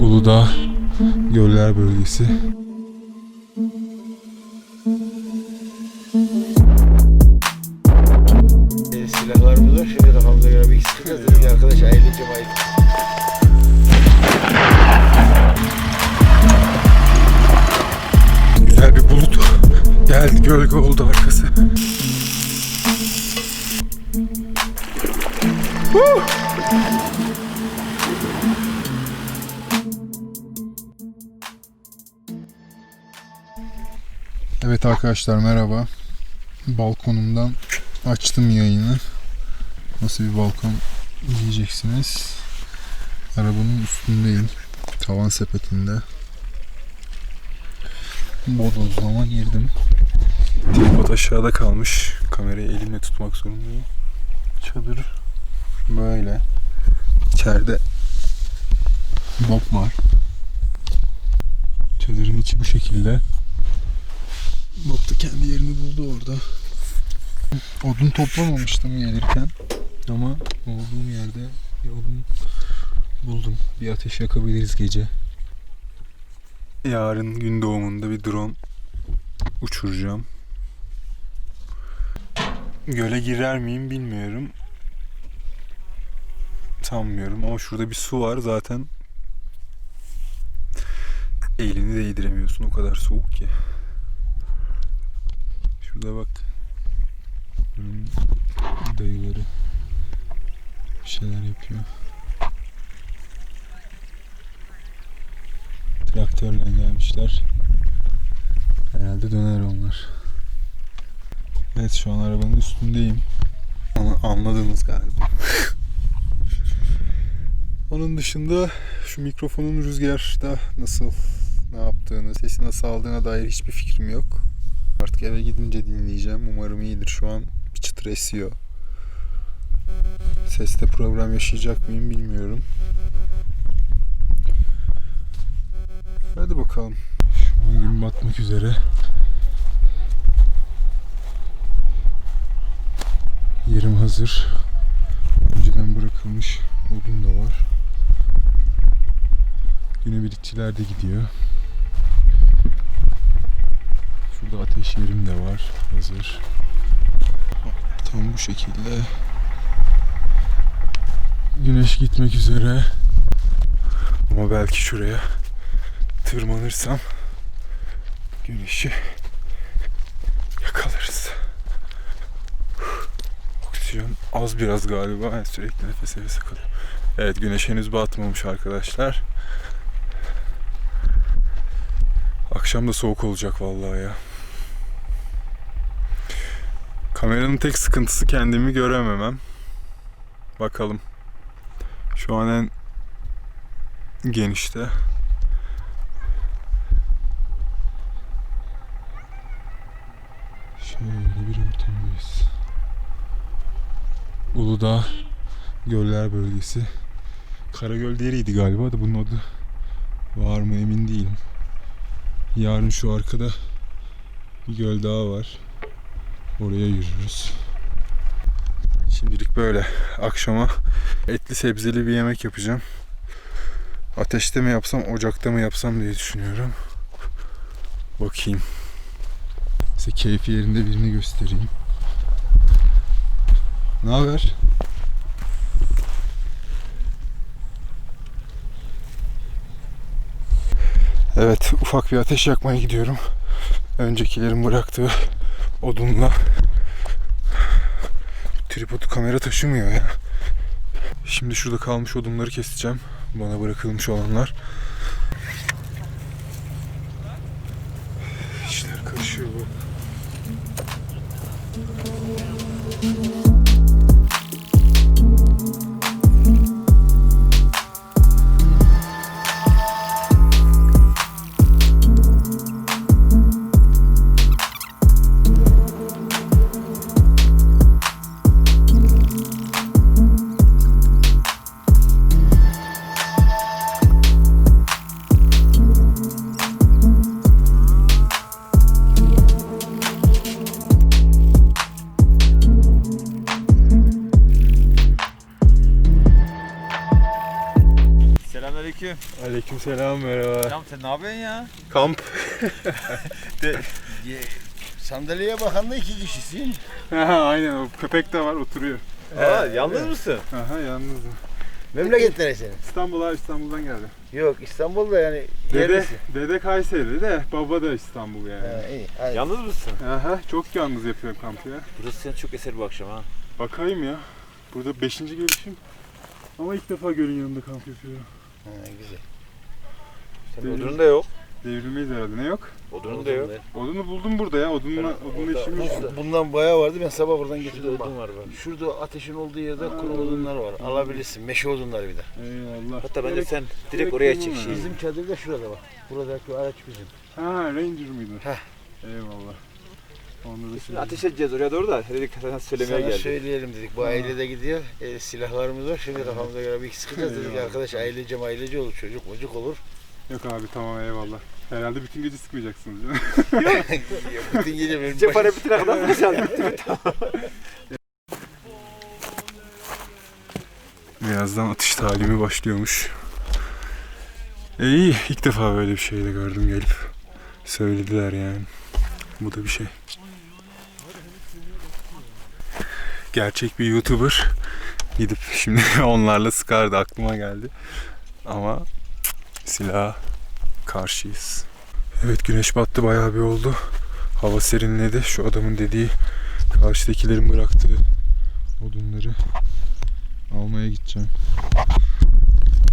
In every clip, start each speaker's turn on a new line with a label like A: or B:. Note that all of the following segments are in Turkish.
A: Uludağ Göller Bölgesi.
B: E, silahlarımız var. Şimdi kafamıza göre bir ikisi dedik arkadaş ayrıca bayıldı.
A: Güzel bir bulut geldi gölge oldu Evet arkadaşlar merhaba. Balkonumdan açtım yayını. Nasıl bir balkon diyeceksiniz. Arabanın üstündeyim. Tavan sepetinde. Bodozlama girdim. Tripod aşağıda kalmış. Kamerayı elimle tutmak zorundayım. Çadır böyle. İçeride Bob var. Çadırın içi bu şekilde. Kendi yerini buldu orada. Odun toplamamıştım gelirken. Ama olduğum yerde bir odun buldum. Bir ateş yakabiliriz gece. Yarın gün doğumunda bir drone uçuracağım. Göle girer miyim bilmiyorum. Sanmıyorum ama şurada bir su var zaten. Elini değdiremiyorsun o kadar soğuk ki. Şurada bak. Bunun dayıları bir şeyler yapıyor. Traktörle gelmişler. Herhalde döner onlar. Evet şu an arabanın üstündeyim. Ama anladınız galiba. Onun dışında şu mikrofonun rüzgarda nasıl ne yaptığını, sesi nasıl aldığına dair hiçbir fikrim yok. Eve gidince dinleyeceğim. Umarım iyidir. Şu an bir çıtır esiyor. Seste problem yaşayacak mıyım bilmiyorum. Hadi bakalım. Şu an gün batmak üzere. Yerim hazır. Önceden bırakılmış odun da var. Günübirlikçiler de gidiyor. Yerim de var. Hazır. Tam bu şekilde. Güneş gitmek üzere. Ama belki şuraya tırmanırsam güneşi yakalarız. Oksijen az biraz galiba. Yani sürekli nefes nefese kalıyor. Evet güneş henüz batmamış arkadaşlar. Akşam da soğuk olacak vallahi ya. Kameranın tek sıkıntısı kendimi görememem. Bakalım. Şu an en genişte. Şöyle bir ortamdayız. Uludağ Göller Bölgesi. Karagöl Deri'ydi galiba da bunun adı var mı emin değilim. Yarın şu arkada bir göl daha var. Oraya yürürüz. Şimdilik böyle. Akşama etli sebzeli bir yemek yapacağım. Ateşte mi yapsam, ocakta mı yapsam diye düşünüyorum. Bakayım. Size keyfi yerinde birini göstereyim. Ne haber? Evet, ufak bir ateş yakmaya gidiyorum. Öncekilerin bıraktığı odunla tripodu kamera taşımıyor ya. Şimdi şurada kalmış odunları keseceğim. Bana bırakılmış olanlar. Aleykümselam merhaba.
C: Tamam sen ne yapıyorsun ya?
A: Kamp.
B: Ye- Sandalyeye bakan da iki kişisin.
A: Aynen o köpek de var oturuyor.
C: Aa, yalnız mısın?
A: Aha yalnızım.
B: Memleket neresi?
A: İstanbul'a İstanbul'dan geldim.
B: Yok İstanbul'da yani
A: Dede,
B: yerlisi.
A: dede Kayseri de baba da İstanbul yani.
B: Ha, iyi. Hadi.
C: Yalnız mısın?
A: Aha çok yalnız yapıyorum kampı ya.
C: Burası senin çok eser bu akşam ha.
A: Bakayım ya. Burada 5. gelişim. Ama ilk defa gölün yanında kamp yapıyorum.
B: Ha, güzel.
C: Senin odunun da yok.
A: Devrilmeyiz herhalde. Ne yok?
C: Odunun da yok.
A: Odunu buldum burada ya. Odunla, odunla işimiz yok.
B: Bundan bayağı vardı ben sabah buradan
C: Şurada
B: getirdim bak.
C: odun var bak.
B: Şurada ateşin olduğu yerde
A: Aa.
B: kuru odunlar var. Alabilirsin. Meşe odunları bir de.
A: Eyvallah.
C: Hatta bence sen direkt oraya çek şeyi.
B: Bizim çadır da şurada bak. Buradaki araç bizim.
A: Ha Ranger mıydı?
B: Heh.
A: Eyvallah. Onda da şey.
C: Ateş edeceğiz oraya doğru da dedik sana söylemeye
B: Sana
C: geldik.
B: söyleyelim dedik. Bu ailede gidiyor. E, silahlarımız var. Şimdi kafamıza göre bir iki sıkacağız dedik.
A: Eyvallah.
B: Arkadaş ailece ailece olur. Çocuk mocuk olur.
A: Yok abi tamam eyvallah. Herhalde bütün gece sıkmayacaksınız değil mi?
B: Bütün gece benim
C: Cephane bitene kadar sıkacağız.
A: Birazdan atış talimi başlıyormuş. E iyi ilk defa böyle bir şey de gördüm gelip. Söylediler yani. Bu da bir şey. Gerçek bir YouTuber gidip şimdi onlarla sıkardı aklıma geldi. Ama silah karşıyız. Evet güneş battı bayağı bir oldu. Hava serinledi. Şu adamın dediği karşıdakilerin bıraktığı odunları almaya gideceğim.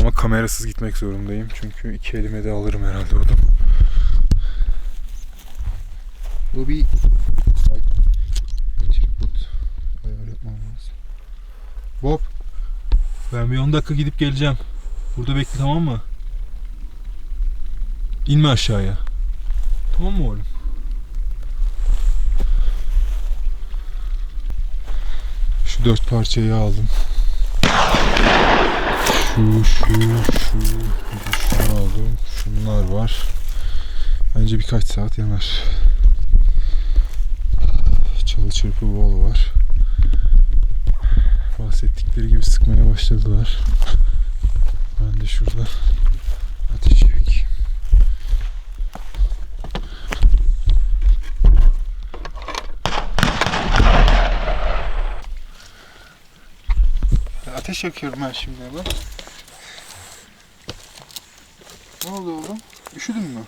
A: Ama kamerasız gitmek zorundayım. Çünkü iki elime de alırım herhalde odun. Bu bir. Bob. Ben bir 10 dakika gidip geleceğim. Burada bekle tamam mı? İnme aşağıya. Tamam mı oğlum? Şu dört parçayı aldım. Şu, şu, şu, şunu aldım. Şunlar var. Bence birkaç saat yanar. Çalı çırpı bol var. Bahsettikleri gibi sıkmaya başladılar. Ben de şurada ateş yakıyorum ben şimdi hemen. Ne oldu oğlum? Üşüdün mü?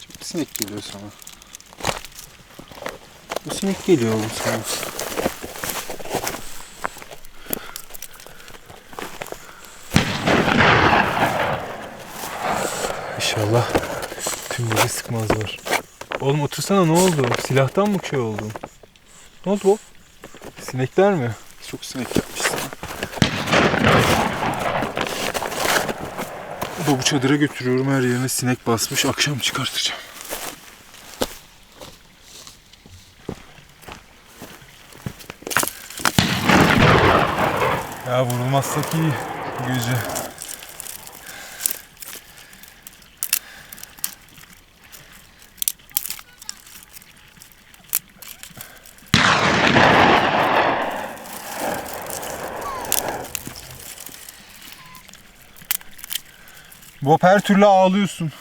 A: Çok sinek geliyor sana. Bu sinek geliyor oğlum sana. İnşallah tüm gece sıkmazlar. Oğlum otursana ne oldu? Silahtan mı şey oldun? Ne oldu bu? Sinekler mi? Çok sinek yapmış sana. Bu çadıra götürüyorum her yerine sinek basmış. Akşam çıkartacağım. Ya vurulmazsak iyi gece. Bob her türlü ağlıyorsun.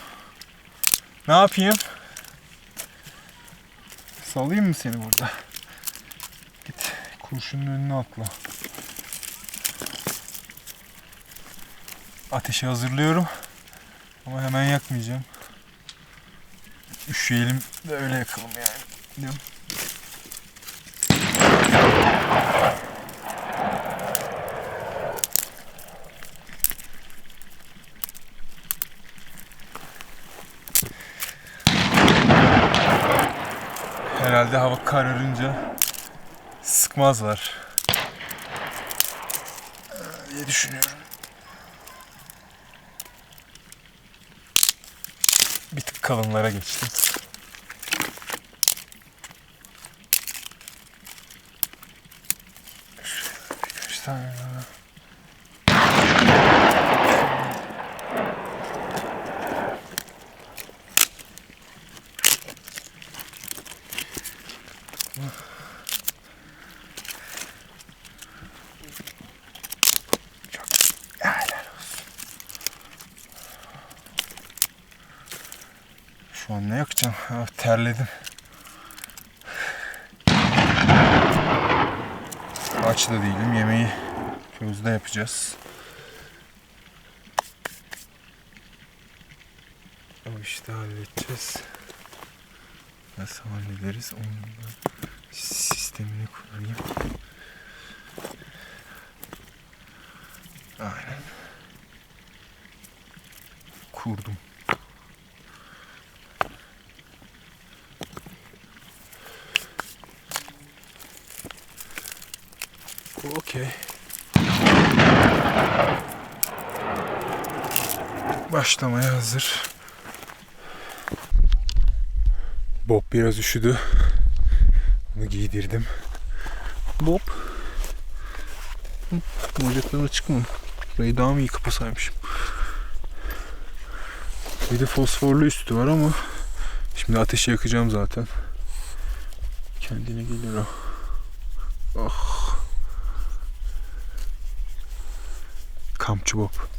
A: Ne yapayım? Salayım mı seni burada? Git kurşunun önüne atla. Ateşi hazırlıyorum. Ama hemen yakmayacağım. Üşüyelim de öyle yakalım yani. Değil mi? Herhalde hava kararınca sıkmazlar Ee, diye düşünüyorum. Bir tık kalınlara geçtim. Şöyle birkaç tane. Şu an ne yakacağım? Ha, terledim. Aç da değilim. Yemeği közde yapacağız. O işte halledeceğiz. Nasıl hallederiz? Onun sistemini kurayım. Aynen. Kurdum. Okey. Başlamaya hazır. Bob biraz üşüdü. Onu giydirdim. Bob. Hı, Bacakların açık mı? Burayı daha mı iyi kapasaymışım? Bir de fosforlu üstü var ama şimdi ateşi yakacağım zaten. Kendine gelir o. Oh. Kampçı Bob.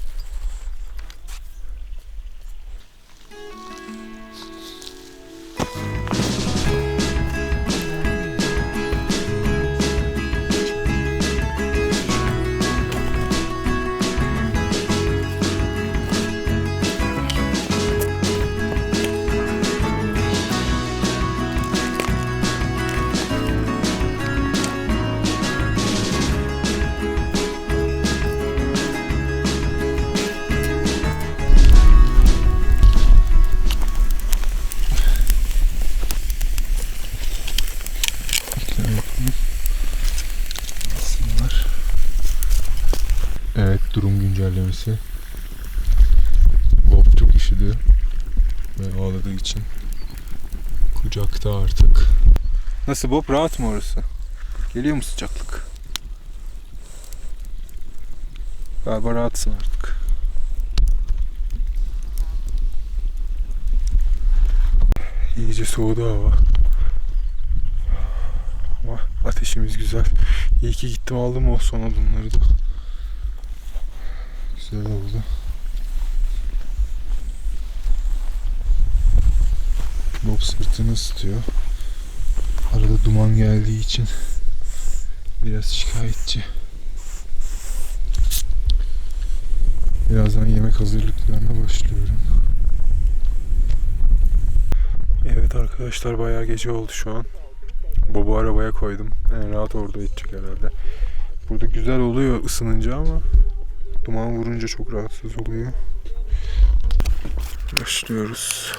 A: Nasıl Bob rahat mı orası? Geliyor mu sıcaklık? Galiba rahatsın artık. İyice soğudu hava. Ama ateşimiz güzel. İyi ki gittim aldım o son adımları da. Güzel oldu. Bob sırtını ısıtıyor. Duman geldiği için biraz şikayetçi. Birazdan yemek hazırlıklarına başlıyorum. Evet arkadaşlar bayağı gece oldu şu an. Bob'u arabaya koydum. En rahat orada edecek herhalde. Burada güzel oluyor ısınınca ama duman vurunca çok rahatsız oluyor. Başlıyoruz.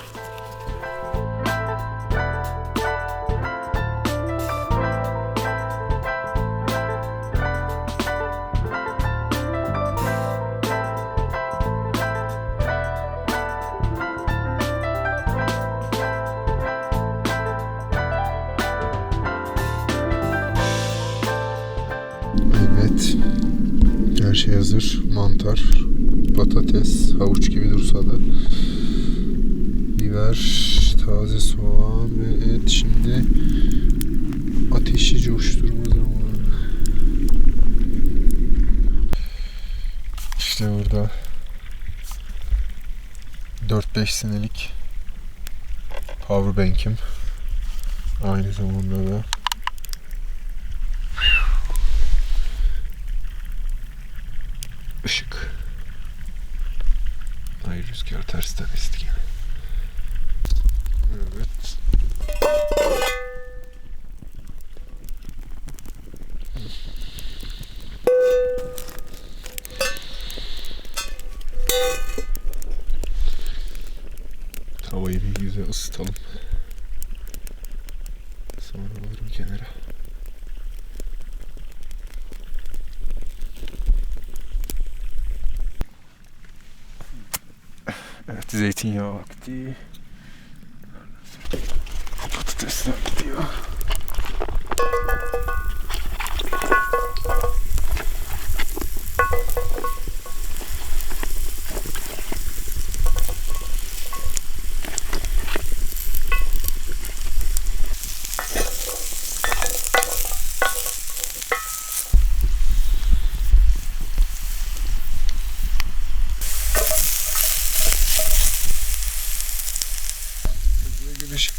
A: Evet. Her şey hazır. Mantar, patates, havuç gibi dursa da biber, taze soğan ve et. Şimdi ateşi coşturma zamanı. İşte burada 4-5 senelik powerbank'im. Aynı zamanda da ışık. Ay rüzgar tersten esti gene. Evet. Havayı bir güzel ısıtalım. Sonra alırım kenara. Evet zeytinyağı vakti. Patatesler gidiyor. güneş,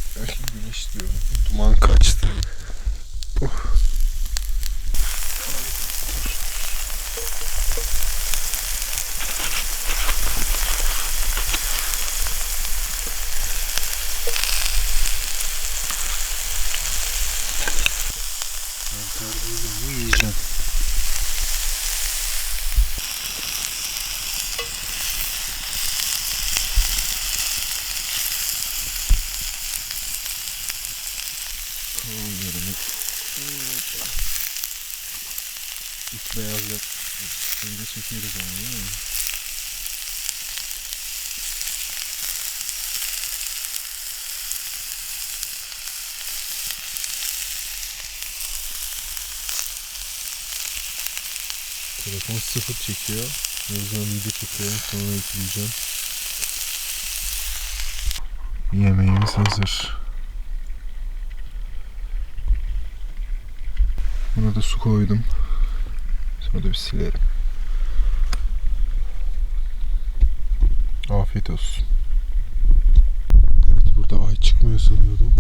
A: güneş diyorum. Duman kaçtı. Oh. İç beyazlık. Önce çekiyoruz onu değil mi? Telefon sıfır çekiyor. O yüzden video çekiyorum. Sonra ekleyeceğim. Yemeğimiz hazır. Buna da su koydum. Sonra da bir silerim. Afiyet olsun. Evet burada ay çıkmıyor sanıyordum.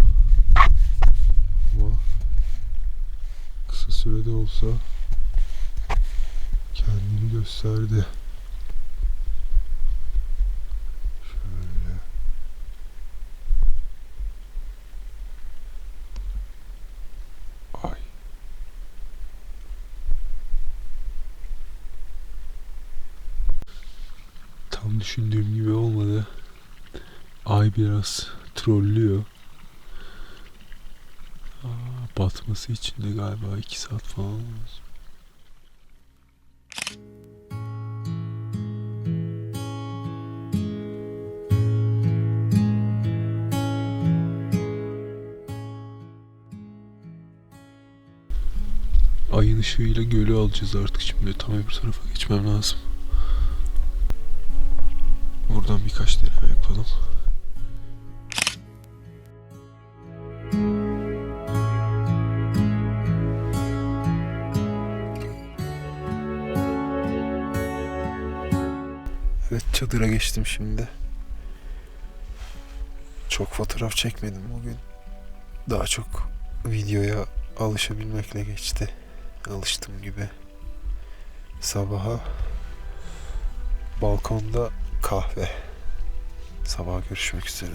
A: Ama kısa sürede olsa kendini gösterdi. Tam düşündüğüm gibi olmadı. Ay biraz trollüyor. Aa, batması için de galiba 2 saat falan lazım. Ayın ışığıyla gölü alacağız artık şimdi. Tam öbür tarafa geçmem lazım. Buradan birkaç deneme yapalım. Evet çadıra geçtim şimdi. Çok fotoğraf çekmedim bugün. Daha çok videoya alışabilmekle geçti. Alıştım gibi. Sabaha balkonda kahve. Sabah görüşmek üzere.